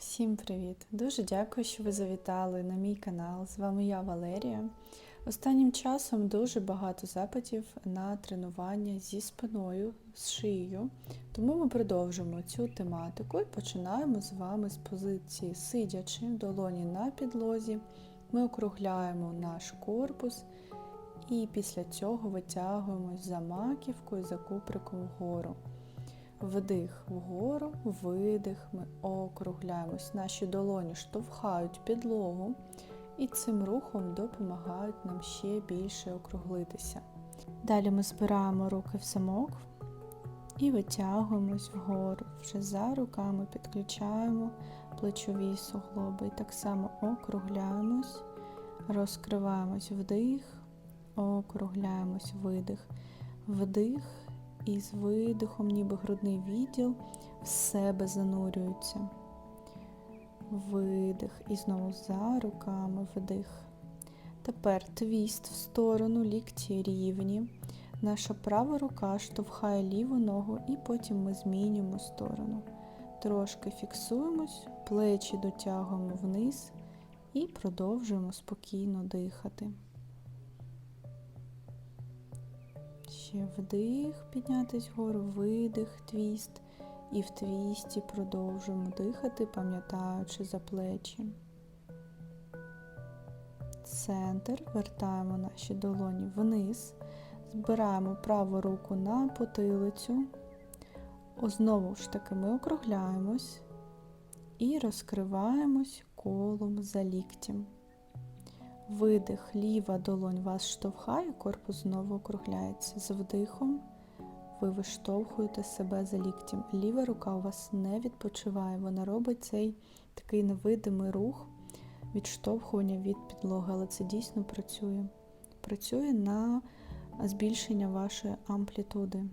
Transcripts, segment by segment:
Всім привіт! Дуже дякую, що ви завітали на мій канал. З вами я Валерія. Останнім часом дуже багато запитів на тренування зі спиною, з шиєю, тому ми продовжимо цю тематику і починаємо з вами з позиції сидячи, долоні на підлозі. Ми округляємо наш корпус і після цього витягуємось за маківкою, за куприком вгору. Вдих вгору, видих, ми округляємось. Наші долоні штовхають підлогу і цим рухом допомагають нам ще більше округлитися. Далі ми збираємо руки в замок і витягуємось вгору. Вже за руками підключаємо плечові суглоби. І так само округляємось, розкриваємось вдих, округляємось видих, вдих. І з видихом, ніби грудний відділ, в себе занурюється. Видих. І знову за руками вдих. Тепер твіст в сторону, лікті рівні. Наша права рука штовхає ліву ногу, і потім ми змінюємо сторону. Трошки фіксуємось, плечі дотягуємо вниз і продовжуємо спокійно дихати. Ще вдих, піднятись вгору, видих, твіст. І в твісті продовжуємо дихати, пам'ятаючи за плечі. Центр, вертаємо наші долоні вниз, збираємо праву руку на потилицю. Знову ж таки ми округляємось і розкриваємось колом за ліктем. Видих, ліва долонь вас штовхає, корпус знову округляється. З вдихом ви виштовхуєте себе за ліктем. Ліва рука у вас не відпочиває, вона робить цей такий невидимий рух відштовхування від підлоги, але це дійсно працює. Працює на збільшення вашої амплітуди.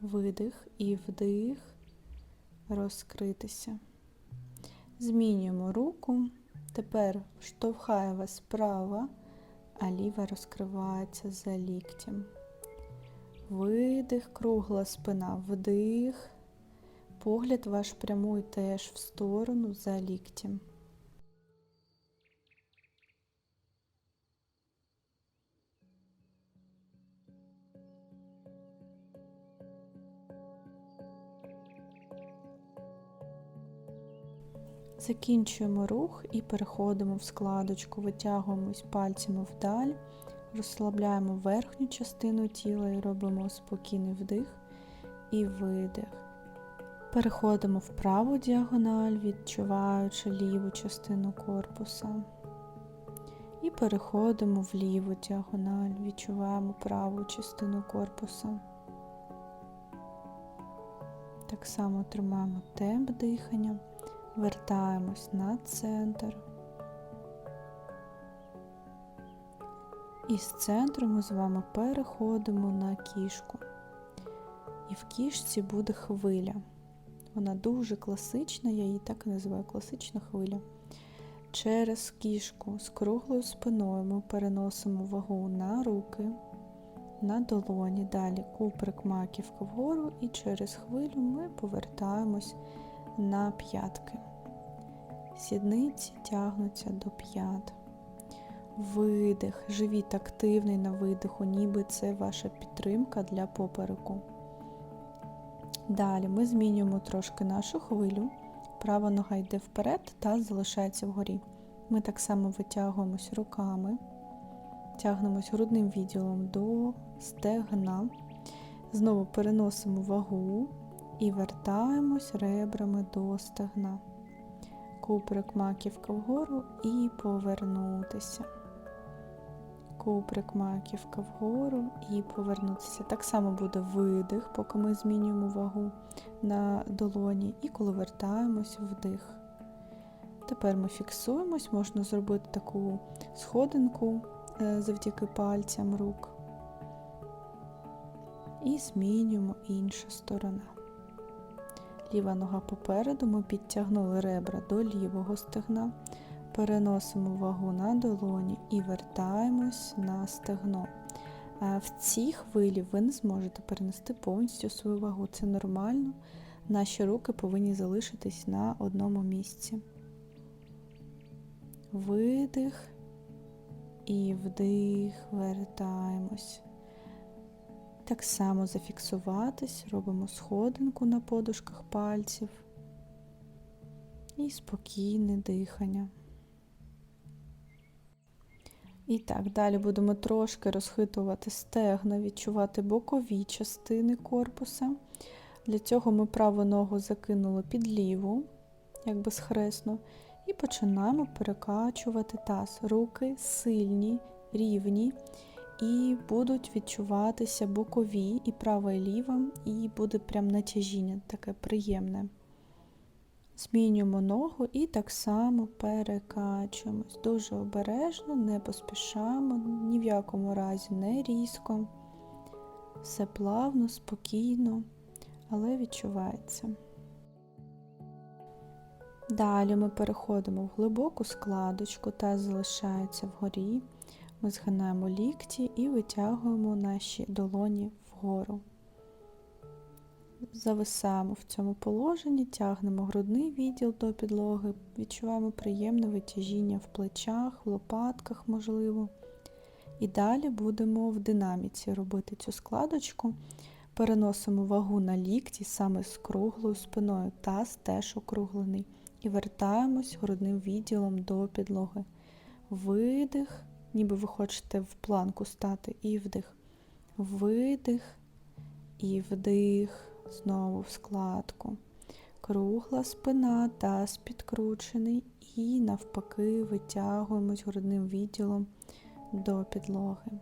Видих і вдих, розкритися. Змінюємо руку. Тепер штовхає вас справа, а ліва розкривається за ліктем. Видих, кругла спина, вдих. Погляд ваш прямує теж в сторону за ліктем. Закінчуємо рух і переходимо в складочку, витягуємось пальцями вдаль, розслабляємо верхню частину тіла і робимо спокійний вдих і видих. Переходимо в праву діагональ, відчуваючи ліву частину корпуса. І переходимо в ліву діагональ, відчуваємо праву частину корпуса. Так само тримаємо темп дихання. Вертаємось на центр. І з центру ми з вами переходимо на кішку. І в кішці буде хвиля. Вона дуже класична, я її так і називаю класична хвиля. Через кішку з круглою спиною ми переносимо вагу на руки, на долоні, далі куприк маківка вгору, і через хвилю ми повертаємось на п'ятки. Сідниці тягнуться до п'ят. Видих, живіт активний на видиху, ніби це ваша підтримка для попереку. Далі ми змінюємо трошки нашу хвилю. Права нога йде вперед та залишається вгорі. Ми так само витягуємось руками, тягнемось грудним відділом до стегна. Знову переносимо вагу і вертаємось ребрами до стегна. Куприк маківка вгору і повернутися. Куприк маківка вгору і повернутися. Так само буде видих, поки ми змінюємо вагу на долоні, і коли вертаємось вдих. Тепер ми фіксуємось, можна зробити таку сходинку завдяки пальцям рук. І змінюємо інша сторона. Ліва нога попереду, ми підтягнули ребра до лівого стегна, переносимо вагу на долоні і вертаємось на стегно. В цій хвилі ви не зможете перенести повністю свою вагу. Це нормально. наші руки повинні залишитись на одному місці. Видих і вдих, вертаємось. Так само зафіксуватись, робимо сходинку на подушках пальців і спокійне дихання. І так, далі будемо трошки розхитувати стегна, відчувати бокові частини корпуса. Для цього ми праву ногу закинули під ліву, якби схресно, і починаємо перекачувати таз. Руки сильні, рівні, і будуть відчуватися бокові, і права, і ліва, і буде прям натяжіння таке приємне. Змінюємо ногу і так само перекачуємось. Дуже обережно, не поспішаємо, ні в якому разі не різко. Все плавно, спокійно, але відчувається. Далі ми переходимо в глибоку складочку, та залишається вгорі. Ми згинаємо лікті і витягуємо наші долоні вгору. Зависаємо в цьому положенні, тягнемо грудний відділ до підлоги, відчуваємо приємне витяжіння в плечах, в лопатках, можливо. І далі будемо в динаміці робити цю складочку. Переносимо вагу на лікті саме з круглою спиною, таз теж округлений. І вертаємось грудним відділом до підлоги. Видих, ніби ви хочете в планку стати, і вдих. Видих і вдих. Знову в складку. Кругла спина, таз підкручений і навпаки витягуємось грудним відділом до підлоги.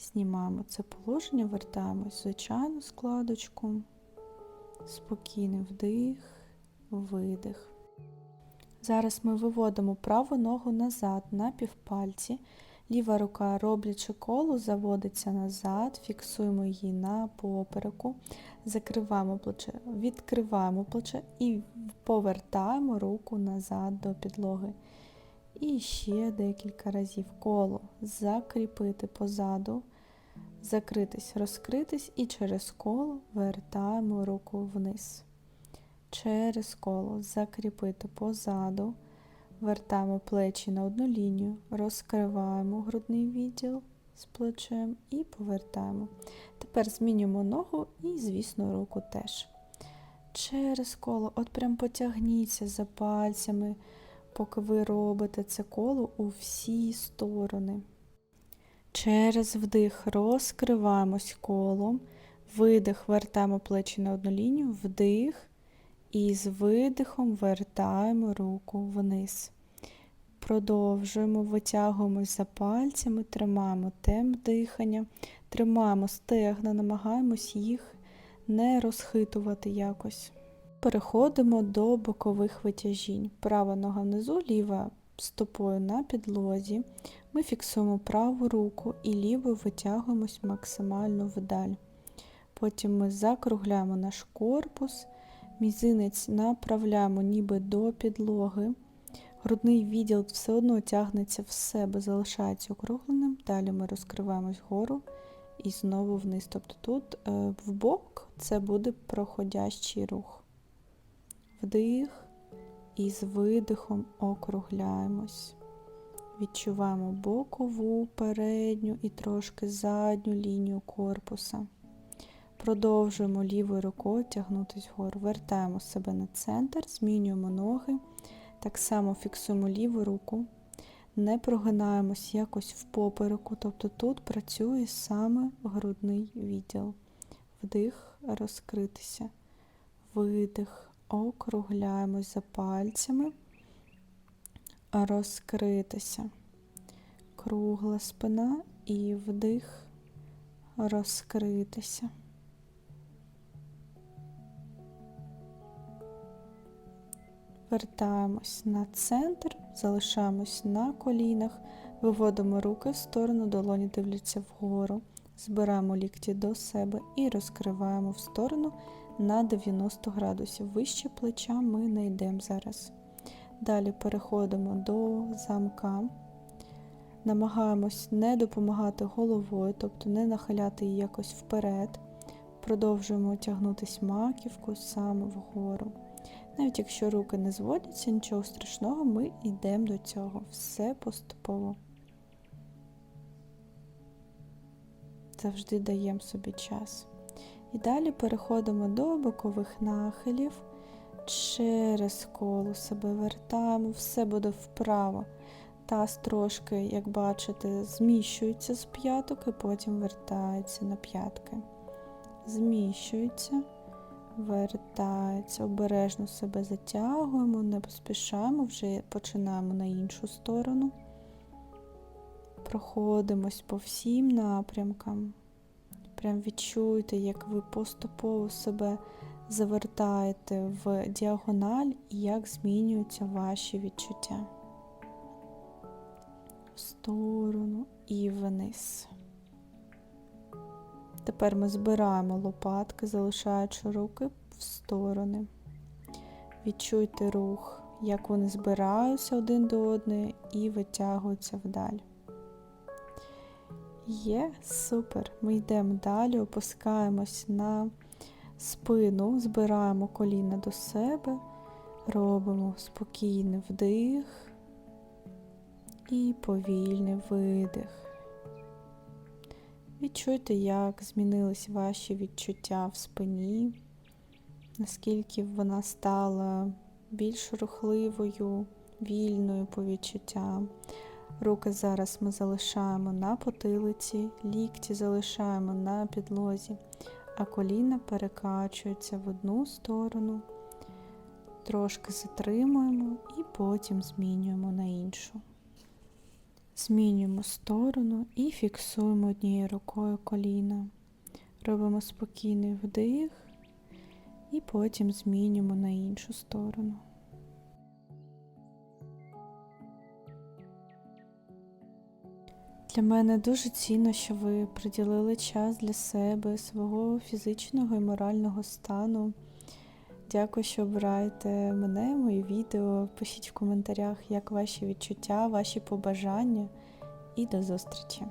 Знімаємо це положення, вертаємось в звичайну складочку, спокійний вдих, видих. Зараз ми виводимо праву ногу назад на півпальці. Ліва рука, роблячи коло, заводиться назад, фіксуємо її на попереку, закриваємо плече, відкриваємо плече і повертаємо руку назад до підлоги. І ще декілька разів коло закріпити позаду, закритись, розкритись і через коло вертаємо руку вниз. Через коло закріпити позаду. Вертаємо плечі на одну лінію, розкриваємо грудний відділ з плечем і повертаємо. Тепер змінюємо ногу і, звісно, руку теж. Через коло, от прям потягніться за пальцями, поки ви робите це коло у всі сторони. Через вдих розкриваємось колом, видих, вертаємо плечі на одну лінію, вдих. І з видихом вертаємо руку вниз. Продовжуємо, витягуємось за пальцями, тримаємо темп дихання, тримаємо стегна, намагаємось їх не розхитувати якось. Переходимо до бокових витяжінь. Права нога внизу, ліва стопою на підлозі. Ми фіксуємо праву руку і лівою витягуємось максимально вдаль. Потім ми закругляємо наш корпус. Мізинець направляємо ніби до підлоги. Грудний відділ все одно тягнеться в себе, залишається округленим. Далі ми розкриваємось вгору і знову вниз. Тобто тут е, в бок це буде проходящий рух. Вдих і з видихом округляємось. Відчуваємо бокову, передню і трошки задню лінію корпуса. Продовжуємо лівою рукою тягнутися вгору. Вертаємо себе на центр, змінюємо ноги. Так само фіксуємо ліву руку, не прогинаємось якось в попереку, тобто тут працює саме грудний відділ. Вдих, розкритися. Видих, округляємось за пальцями, розкритися. Кругла спина і вдих, розкритися. Вертаємось на центр, залишаємось на колінах, виводимо руки в сторону, долоні дивляться вгору, збираємо лікті до себе і розкриваємо в сторону на 90 градусів. Вище плеча ми не йдемо зараз. Далі переходимо до замка. Намагаємось не допомагати головою, тобто не нахиляти її якось вперед. Продовжуємо тягнутись маківку саме вгору. Навіть якщо руки не зводяться, нічого страшного, ми йдемо до цього. Все поступово. Завжди даємо собі час. І далі переходимо до бокових нахилів. Через коло себе вертаємо, все буде вправо. Таз трошки, як бачите, зміщується з п'яток і потім вертається на п'ятки. Зміщується, вертається, обережно себе затягуємо, не поспішаємо, вже починаємо на іншу сторону. Проходимось по всім напрямкам. Прям відчуйте, як ви поступово себе завертаєте в діагональ і як змінюються ваші відчуття. В сторону і вниз. Тепер ми збираємо лопатки, залишаючи руки в сторони. Відчуйте рух, як вони збираються один до одної і витягуються вдаль. Є, супер. Ми йдемо далі, опускаємось на спину, збираємо коліна до себе, робимо спокійний вдих і повільний видих. Відчуйте, як змінились ваші відчуття в спині, наскільки вона стала більш рухливою, вільною по відчуттям. Руки зараз ми залишаємо на потилиці, лікті залишаємо на підлозі, а коліна перекачуються в одну сторону, трошки затримуємо і потім змінюємо на іншу. Змінюємо сторону і фіксуємо однією рукою коліна. Робимо спокійний вдих і потім змінюємо на іншу сторону. Для мене дуже цінно, що ви приділили час для себе, свого фізичного і морального стану. Дякую, що обираєте мене, мої відео. Пишіть в коментарях, як ваші відчуття, ваші побажання. І до зустрічі!